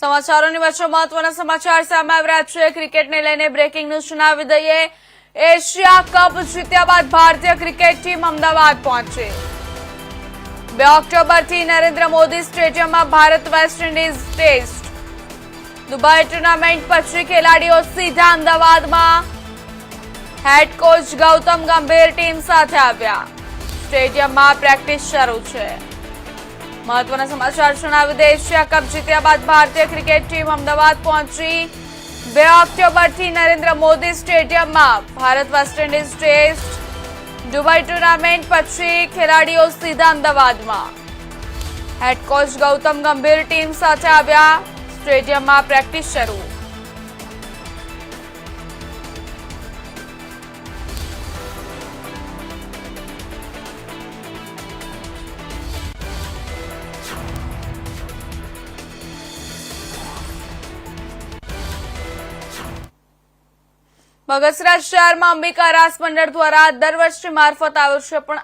સમાચારોની વચ્ચે મહત્વના સમાચાર સામે આવ્યા છે. ક્રિકેટને લઈને બ્રેકિંગ ન્યૂઝ સુનાવી દઈએ. એશિયા કપ જીત્યા બાદ ભારતીય ક્રિકેટ ટીમ અમદાવાદ પહોંચી. બે ઓક્ટોબરથી નરેન્દ્ર મોદી સ્ટેડિયમમાં Bharat West Indies test. Dubai tournament પછી ખેલાડીઓ સીધા અમદાવાદમાં. હેડ કોચ ગૌતમ ગંભીર ટીમ સાથે આવ્યા. સ્ટેડિયમમાં પ્રેક્ટિસ શરૂ છે. મહત્વના સમાચાર જણાવી દે એશિયા કપ જીત્યા બાદ ભારતીય ક્રિકેટ ટીમ અમદાવાદ પહોંચી. બે ઓક્ટોબરથી નરેન્દ્ર મોદી સ્ટેડિયમમાં Bharat West Indies test. Dubai tournament પછી ખેલાડીઓ સીધા અમદાવાદમાં. હેડ કોચ ગૌતમ ગંભીર ટીમ સાથે આવ્યા. સ્ટેડિયમમાં પ્રેક્ટિસ શરૂ. બગસરા શહેરમાં અંબિકા રાસ મંડળ દ્વારા દર વર્ષની મારફત આવશે પણ